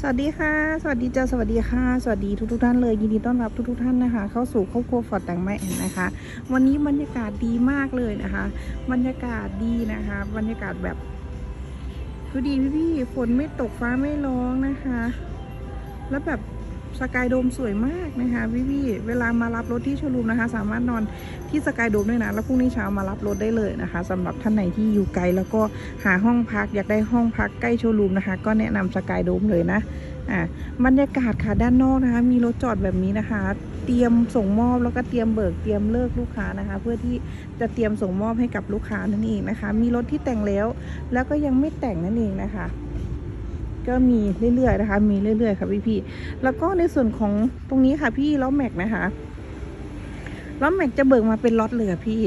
สวัสดีค่ะ สวัสดีจ้าสวัสดีค่ะ สวัสดีทุกทุกท่านเลยยินดีต้อนรับทุกทุกท่านนะคะ เข้าสู่ครอบครัวฟอร์ดแต่งไม้แอนนะคะ วันนี้บรรยากาศดีมากเลยนะคะ บรรยากาศดีนะคะ บรรยากาศแบบคือดีพี่พี่ๆฝนไม่ตกฟ้าไม่ร้องนะคะ แล้วแบบ สกายโดมสวยมากนะคะพี่พี่ๆเวลามารับรถที่โชว์รูมนะคะ สามารถนอนที่สกายโดมด้วยนะ แล้วพรุ่งนี้เช้ามารับรถได้เลยนะคะสำหรับท่านไหนที่อยู่ไกลแล้วก็หาห้องพักอยากได้ห้องพักใกล้โชว์รูมนะคะ ก็แนะนำสกายโดมเลยนะอ่าบรรยากาศค่ะด้านนอกนะคะ มีรถจอดแบบนี้นะคะ เตรียมส่งมอบแล้วก็เตรียมเบิกเตรียมเลิกลูกค้านะคะ เพื่อที่จะเตรียมส่งมอบให้กับลูกค้านั่นเองนะคะ มีรถที่แต่งแล้ว แล้วก็ยังไม่แต่งนั่นเองนะคะ ก็มีเรื่อยๆนะคะ มีเรื่อยๆค่ะพี่ๆแล้วก็ในส่วนของตรงนี้ค่ะพี่ล้อแม็กนะคะล้อแม็กจะเบิกมาเป็นล็อตเลยค่ะพี่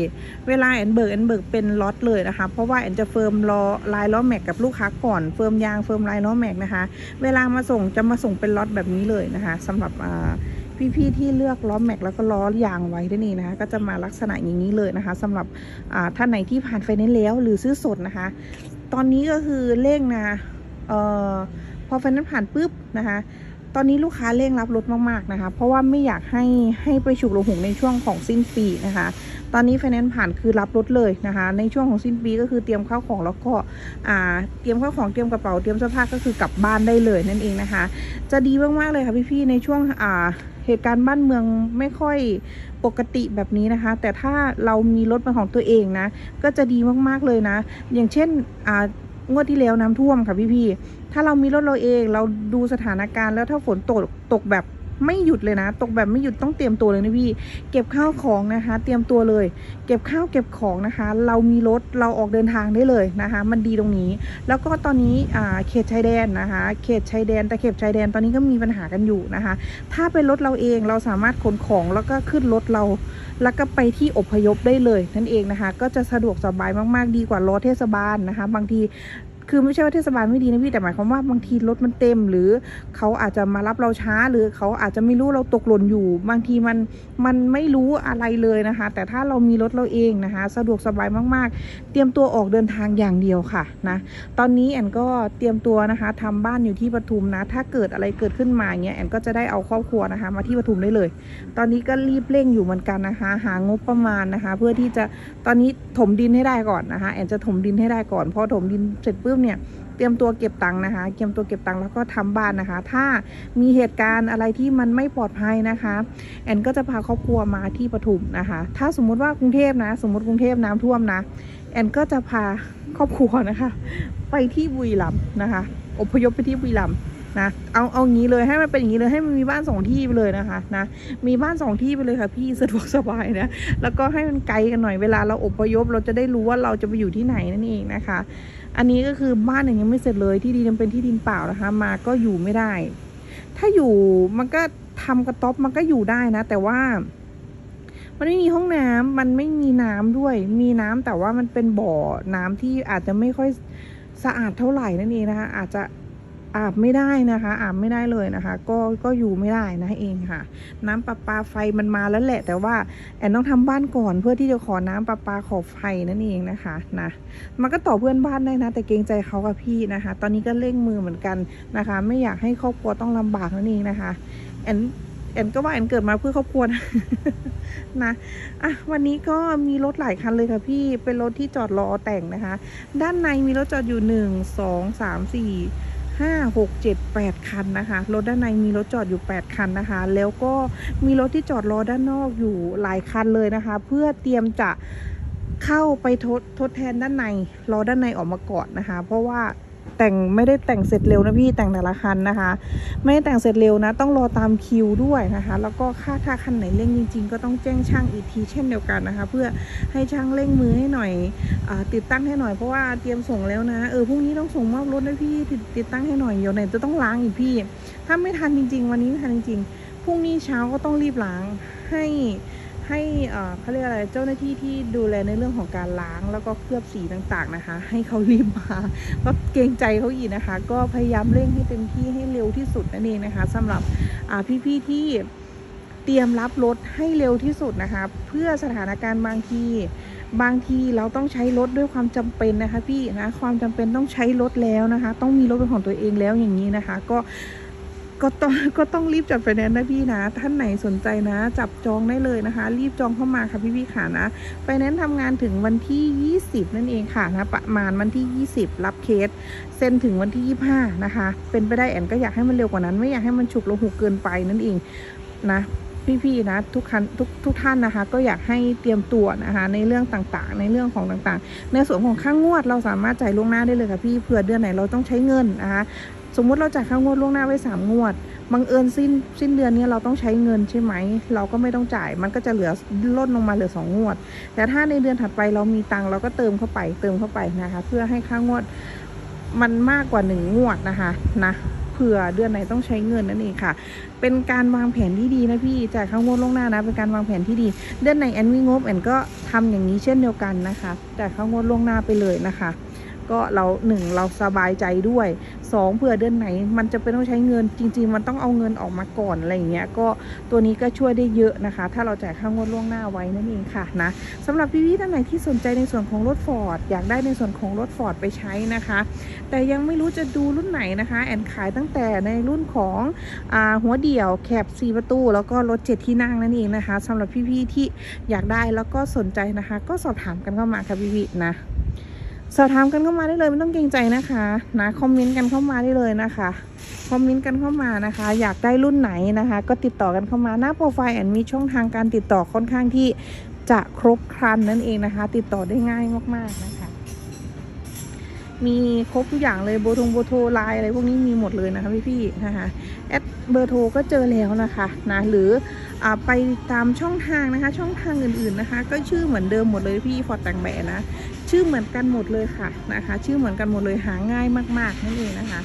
เวลาแอนเบิกแอนเบิกเป็นล็อตเลยนะคะ เพราะว่าแอนจะเฟิร์มล้อลายล้อแม็กกับลูกค้าก่อนเฟิร์มยางเฟิร์มลายล้อแม็กนะคะ เวลามาส่งจะมาส่งเป็นล็อตแบบนี้เลยนะคะสำหรับอ่าพี่ๆที่เลือกล้อแม็กแล้วก็ล้อยางไว้ด้วยนี่นะคะก็จะมาลักษณะอย่างนี้เลยนะคะสำหรับท่านไหนที่ผ่านไฟแนนซ์แล้วหรือซื้อสดนะคะ ตอนนี้ก็คือเร่งนะ เอ่อพอไฟนั้นผ่านปุ๊บนะคะ ตอนนี้ลูกค้าเร่งรับรถมากๆนะคะ เพราะว่าไม่อยากให้ให้ไปฉุกระหุงในช่วงของสิ้นปีนะคะ ตอนนี้ไฟแนนซ์ผ่านคือรับรถเลยนะคะ ในช่วงของสิ้นปีก็คือเตรียมข้าวของแล้วก็อ่าเตรียมข้าวของเตรียมกระเป๋าเตรียมเสื้อผ้าก็คือกลับบ้านได้เลยนั่นเองนะคะ จะดีมากๆเลยค่ะพี่ๆในช่วงอ่าเหตุการณ์บ้านเมืองไม่ค่อยปกติแบบนี้นะคะ แต่ถ้าเรามีรถเป็นของตัวเองนะ ก็จะดีมากๆเลยนะ อย่างเช่นอ่า งวดที่แล้วน้ำท่วมค่ะพี่ๆถ้าเรามีรถเราเองเราดูสถานการณ์แล้วถ้าฝนตกตกแบบ ไม่หยุดเลยนะ ตกแบบไม่หยุดต้องเตรียมตัวเลยนะพี่ เก็บข้าวของนะคะ เตรียมตัวเลย เก็บข้าวเก็บของนะคะ เรามีรถเราออกเดินทางได้เลยนะคะ มันดีตรงนี้ แล้วก็ตอนนี้อ่าเขตชายแดนนะคะ เขตชายแดนแต่เขตชายแดนตอนนี้ก็มีปัญหากันอยู่นะคะ ถ้าเป็นรถเราเองเราสามารถขนของแล้วก็ขึ้นรถเรา แล้วก็ไปที่อพยพได้เลยนั่นเองนะคะ ก็จะสะดวกสบายมากๆดีกว่ารถเทศบาลนะคะ บางที คือไม่ใช่ว่าเทศบาลไม่ดีนะพี่แต่หมายความว่าบางทีรถมันเต็ม หรือเขาอาจจะมารับเราช้า หรือเขาอาจจะไม่รู้เราตกหล่นอยู่ บางทีมันมันไม่รู้อะไรเลยนะคะ แต่ถ้าเรามีรถเราเองนะคะ สะดวกสบายมากๆ เตรียมตัวออกเดินทางอย่างเดียวค่ะนะตอนนี้แอนก็เตรียมตัวนะคะทำบ้านอยู่ที่ปทุมนะ ถ้าเกิดอะไรเกิดขึ้นมาเนี้ยแอนก็จะได้เอาครอบครัวนะคะ มาที่ปทุมได้เลย ตอนนี้ก็รีบเร่งอยู่เหมือนกันนะคะ หางบประมาณนะคะ เพื่อที่จะตอนนี้ถมดินให้ได้ก่อนนะคะ แอนจะถมดินให้ได้ก่อนพอถมดินเสร็จปุ๊บเนี่ยเตรียมตัวเก็บตังค์นะคะเตรียมตัวเก็บตังค์แล้วก็ทำบ้านนะคะ ถ้ามีเหตุการณ์อะไรที่มันไม่ปลอดภัยนะคะ แอนก็จะพาครอบครัวมาที่ปทุมนะคะ ถ้าสมมุติว่ากรุงเทพนะ สมมติกรุงเทพน้ำท่วมนะแอนก็จะพาครอบครัวนะคะ ไปที่บุรีรัมย์นะคะอพยพไปที่บุรีรัมย์ นะเอาเอางี้เลยให้มันเป็นอย่างนี้เลยให้มันมีบ้านสองที่ไปเลยนะคะนะมีบ้านสองที่ไปเลยค่ะ พี่สะดวกสบายนะแล้วก็ให้มันไกลกันหน่อยเวลาเราอพยพเราจะได้รู้ว่าเราจะไปอยู่ที่ไหนนั่นเองนะคะ อันนี้ก็คือบ้านอย่างยังไม่เสร็จเลยที่ดินยังเป็นที่ดินเปล่านะคะ มาก็อยู่ไม่ได้ ถ้าอยู่มันก็ทำกระต๊อบมันก็อยู่ได้นะ แต่ว่ามันไม่มีห้องน้ำมันไม่มีน้ำด้วย มีน้ำแต่ว่ามันเป็นบ่อน้ำที่อาจจะไม่ค่อยสะอาดเท่าไหร่นั่นเองนะคะ อาจจะ อาบไม่ได้นะคะ อาบไม่ได้เลยนะคะ ก็ก็อยู่ไม่ได้นะเองค่ะ น้ำประปาไฟมันมาแล้วแหละ แต่ว่าแอนต้องทำบ้านก่อนเพื่อที่จะขอน้ำประปาขอไฟนั่นเองนะคะนะมันก็ต่อเพื่อนบ้านได้นะ แต่เกรงใจเขากับพี่นะคะ ตอนนี้ก็เร่งมือเหมือนกันนะคะ ไม่อยากให้ครอบครัวต้องลำบากนั่นเองนะคะแอนแอนก็ว่าแอนเกิดมาเพื่อครอบครัวนะนะอะวันนี้ก็มีรถหลายคันเลยค่ะพี่เป็นรถที่จอดรอแต่งนะคะ ด้านในมีรถจอดอยู่หนึ่งสองสามสี่ ห้าหกเจ็ดแปดคันนะคะ รถด้านในมีรถจอดอยู่แปดคันนะคะ แล้วก็มีรถที่จอดรอด้านนอกอยู่หลายคันเลยนะคะ เพื่อเตรียมจะเข้าไปทดทดแทนด้านใน รอด้านในออกมาก่อนนะคะ เพราะว่า แต่งไม่ได้แต่งเสร็จเร็วนะพี่แต่งแต่ละคันนะคะ ไม่ได้แต่งเสร็จเร็วนะ ต้องรอตามคิวด้วยนะคะ แล้วก็ค่าถ้าคันไหนเร่งจริง ๆ ก็ต้องแจ้งช่างอีกทีเช่นเดียวกันนะคะ เพื่อให้ช่างเร่งมือให้หน่อยอติดตั้งให้หน่อยเพราะว่าเตรียมส่งแล้วนะเออพรุ่งนี้ต้องส่งมอบรถนะพี่ติดติดตั้งให้หน่อยเดี๋ยวไหนจะต้องล้างอีกพี่ ถ้าไม่ทันจริง ๆ วันนี้ไม่ทันจริงๆพรุ่งนี้เช้าก็ต้องรีบล้างให้ ให้เขาเรียกอะไรเจ้าหน้าที่ที่ดูแลในเรื่องของการล้างแล้วก็เคลือบสีต่างๆนะคะ ให้เขารีบมาก็เกรงใจเขาอีกนะคะ ก็พยายามเร่งให้เต็มที่ให้เร็วที่สุดนั่นเองนะคะสำหรับพี่ๆที่เตรียมรับรถให้เร็วที่สุดนะคะ เพื่อสถานการณ์บางทีบางทีเราต้องใช้รถด้วยความจำเป็นนะคะพี่นะความจำเป็นต้องใช้รถแล้วนะคะ ต้องมีรถเป็นของตัวเองแล้วอย่างนี้นะคะ ก็ ก็ต้องก็ต้องรีบจัดไฟแนนซ์นะพี่นะ ท่านไหนสนใจนะ จับจองได้เลยนะคะ รีบจองเข้ามาค่ะพี่พี่ๆค่ะนะไฟแนนซ์ทำงานถึงวันที่ 20 นั่นเองค่ะนะประมาณวันที่ 20 รับเคสเซ็นถึงวันที่ 25 นะคะ เป็นไปได้แอนก็อยากให้มันเร็วกว่านั้น ไม่อยากให้มันฉุกละหุกเกินไปนั่นเองนะ พี่ๆนะทุกคันทุกทุกท่านนะคะ ก็อยากให้เตรียมตัวนะคะในเรื่องต่างๆ ในเรื่องของต่างๆ ในส่วนของค่างวดเราสามารถจ่ายล่วงหน้าได้เลยค่ะพี่เผื่อเดือนไหนเราต้องใช้เงินนะคะสมมุติเราจ่ายค่างวดล่วงหน้าไว้สามงวดบังเอิญสิ้นสิ้นเดือนนี้เราต้องใช้เงินใช่ไหม เราก็ไม่ต้องจ่าย มันก็จะเหลือลดลงมาเหลือสองงวด แต่ถ้าในเดือนถัดไปเรามีตังเราก็เติมเข้าไปเติมเข้าไปนะคะ เพื่อให้ค่างวดมันมากกว่าหนึ่งงวดนะคะนะ ผื่อเดือนไหนต้องใช้เงินนั่นเองค่ะ เป็นการวางแผนที่ดีนะพี่จ่ายค่างวดล่วงหน้านะ เป็นการวางแผนที่ดี เดือนไหนแอนมีงบแอนก็ทำอย่างนี้เช่นเดียวกันนะคะจ่ายค่างวดล่วงหน้าไปเลยนะคะ ก็เราหนึ่งเราสบายใจด้วยสองเผื่อเดือนไหน มันจะเป็นต้องใช้เงินจริง ๆ มันต้องเอาเงินออกมาก่อนอะไรอย่างเงี้ยก็ตัวนี้ก็ช่วยได้เยอะนะคะ ถ้าเราจ่ายค่างวดล่วงหน้าไว้นั่นเองค่ะนะสำหรับพี่ๆท่านไหนที่สนใจในส่วนของรถฟอร์ดอยากได้ในส่วนของรถฟอร์ดไปใช้นะคะ แต่ยังไม่รู้จะดูรุ่นไหนนะคะ แอนขายตั้งแต่ในรุ่นของอหัวเดี่ยวแคบ4ประตู แล้วก็รถ7ที่นั่งนั่นเองนะคะสำหรับพี่ๆที่อยากได้แล้วก็สนใจนะคะ ก็สอบถามกันเข้ามาค่ะพี่ๆนะ สอบถามกันเข้ามาได้เลยไม่ต้องเกรงใจนะคะนะคอมเมนต์กันเข้ามาได้เลยนะคะคอมเมนต์กันเข้ามานะคะ อยากได้รุ่นไหนนะคะ ก็ติดต่อกันเข้ามาหน้าโปรไฟล์แอนมีช่องทางการติดต่อค่อนข้างที่จะครบครันนั่นเองนะคะ ติดต่อได้ง่ายมากๆนะคะ มีครบทุกอย่างเลยโบทงโบโทรไลน์อะไรพวกนี้มีหมดเลยนะคะพี่ๆนะคะแอดเบอร์โทรก็เจอแล้วนะคะนะหรืออไปตามช่องทางนะคะ ช่องทางอื่นๆนะคะ ก็ชื่อเหมือนเดิมหมดเลยพี่ฟอร์ดแต่งแบนะ ชื่อเหมือนกันหมดเลยค่ะนะคะ ชื่อเหมือนกันหมดเลยหาง่ายมากๆนั่นเองนะคะ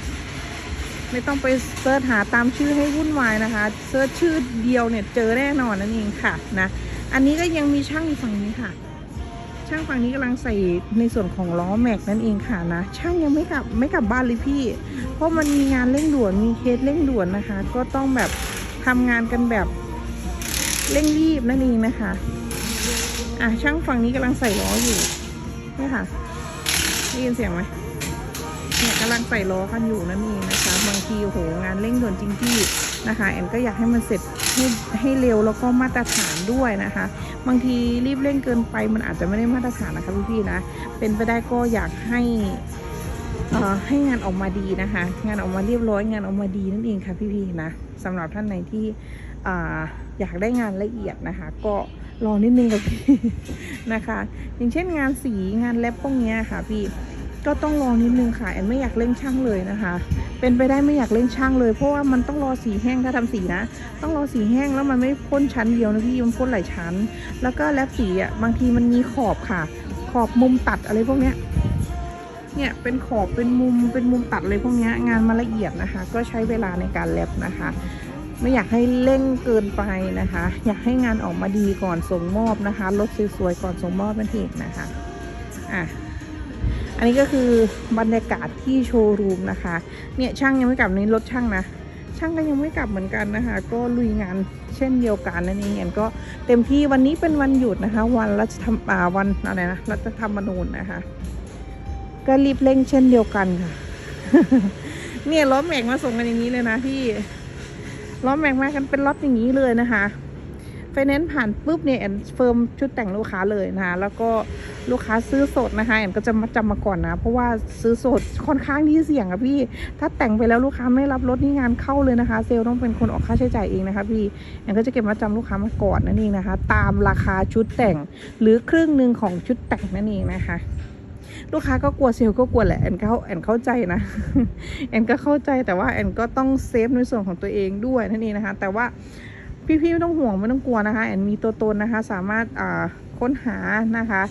ไม่ต้องไปเสิร์ชหาตามชื่อให้วุ่นวายนะคะเสิร์ชชื่อเดียวเนี่ยเจอแน่นอนนั่นเองค่ะนะอันนี้ก็ยังมีช่างอีกฝั่งนี้ค่ะ ช่างฝั่งนี้กำลังใส่ในส่วนของล้อแม็กนั่นเองค่ะนะช่างยังไม่กลับไม่กลับบ้านเลยพี่ เพราะมันมีงานเร่งด่วนมีเคสเร่งด่วนนะคะ ก็ต้องแบบทำงานกันแบบเร่งรีบนั่นเองนะคะอะช่างฝั่งนี้กำลังใส่ล้ออยู่ นี่ค่ะได้ยินเสียงไหมเนี่ยกำลังใส่ล้อกันอยู่นั่นเองนะคะ บางทีโอ้โหงานเร่งด่วนจริงที่นะคะ แอนก็อยากให้มันเสร็จให้ให้เร็วแล้วก็มาตรฐานด้วยนะคะ บางทีรีบเร่งเกินไปมันอาจจะไม่ได้มาตรฐานนะคะพี่ๆนะ เป็นไปได้ก็อยากให้อ่อให้งานออกมาดีนะคะ งานออกมาเรียบร้อยงานออกมาดีนั่นเองค่ะพี่ๆนะสำหรับท่านไหนที่อ่าอยากได้งานละเอียดนะคะ ก็ รอนิดนึงกับพี่นะคะ อย่างเช่นงานสีงานแลบพวกนี้ค่ะพี่ก็ต้องรอนิดนึงค่ะแอนไม่อยากเร่งช่างเลยนะคะ เป็นไปได้ไม่อยากเร่งช่างเลย เพราะว่ามันต้องรอสีแห้งถ้าทำสีนะ ต้องรอสีแห้งแล้วมันไม่พ่นชั้นเดียวนะพี่มันพ่นหลายชั้น แล้วก็แลบสีอะบางทีมันมีขอบค่ะ ขอบมุมตัดอะไรพวกเนี้ยเนี่ยเป็นขอบเป็นมุมเป็นมุมตัดอะไรพวกนี้งานมาละเอียดนะคะ ก็ใช้เวลาในการแลบนะคะ ไม่อยากให้เร่งเกินไปนะคะ อยากให้งานออกมาดีก่อนส่งมอบนะคะรถสวยๆก่อนส่งมอบนั่นเองนะคะอะอันนี้ก็คือบรรยากาศที่โชว์รูมนะคะเนี่ยช่างยังไม่กลับนี่รถช่างนะช่างก็ยังไม่กลับเหมือนกันนะคะ ก็ลุยงานเช่นเดียวกันนั่นเองก็เต็มที่วันนี้เป็นวันหยุดนะคะ วันรัชธรรมาวันอะไรนะรัฐธรรมนูญนะคะ ก็รีบเร่งเช่นเดียวกันค่ะ เนี่ยล้อแม็กมาส่งกันอย่างนี้เลยนะพี่ ล้อแม็กมากันเป็นล็อตอย่างนี้เลยนะคะไฟแนนซ์ผ่านปุ๊บเนี่ยแอนเฟิร์มชุดแต่งลูกค้าเลยนะคะแล้วก็ลูกค้าซื้อสดนะคะแอนก็จะมาจำมาก่อนนะ เพราะว่าซื้อสดค่อนข้างที่เสี่ยงอะพี่ ถ้าแต่งไปแล้วลูกค้าไม่รับรถนี่งานเข้าเลยนะคะ เซลล์ต้องเป็นคนออกค่าใช้จ่ายเองนะคะพี่แอนก็จะเก็บมาจำลูกค้ามาก่อนนั่นเองนะคะ ตามราคาชุดแต่งหรือครึ่งหนึ่งของชุดแต่งนั่นเองนะคะ ลูกค้าก็กลัวเซลล์ก็กลัวแหละแอนเข้าแอนเข้าใจนะแอนก็เข้าใจแต่ว่าแอนก็ต้องเซฟในส่วนของตัวเองด้วยนั่นเองนะคะ แต่ว่าพี่ๆไม่ต้องห่วงไม่ต้องกลัวนะคะแอนมีตัวตนนะคะ สามารถค้นหานะคะ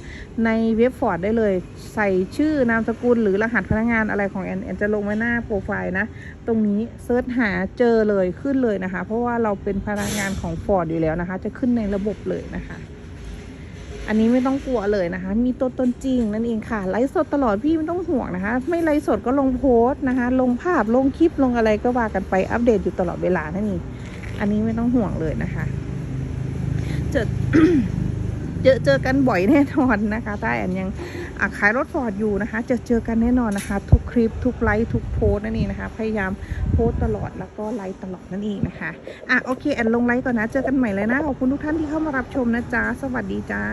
ในเว็บฟอร์ดได้เลย ใส่ชื่อนามสกุลหรือรหัสพนักงานอะไรของแอนแอนจะลงไว้หน้าโปรไฟล์นะ ตรงนี้เซิร์ชหาเจอเลยขึ้นเลยนะคะ เพราะว่าเราเป็นพนักงานของฟอร์ดอยู่แล้วนะคะ จะขึ้นในระบบเลยนะคะ อันนี้ไม่ต้องกลัวเลยนะคะ มีตัวตนจริงนั่นเองค่ะ ไลฟ์สดตลอดพี่ไม่ต้องห่วงนะคะ ไม่ไลฟ์สดก็ลงโพสต์นะคะ ลงภาพลงคลิปลงอะไรก็ว่ากันไปอัปเดตอยู่ตลอดเวลานั่นเองอันนี้ไม่ต้องห่วงเลยนะคะ เจอเจอเจอกันบ่อยแน่นอนนะคะถ้าแอนยัง ขายรถฟอร์ดอยู่นะคะ จะเจอกันแน่นอนนะคะ ทุกคลิปทุกไลฟ์ทุกโพสต์นั่นเองนะคะ พยายามโพสต์ตลอดแล้วก็ไลฟ์ตลอดนั่นเองนะคะอะโอเคแอนลงไลฟ์ก่อนนะ เจอกันใหม่เลยนะ ขอบคุณทุกท่านที่เข้ามารับชมนะจ๊ะ สวัสดีจ้า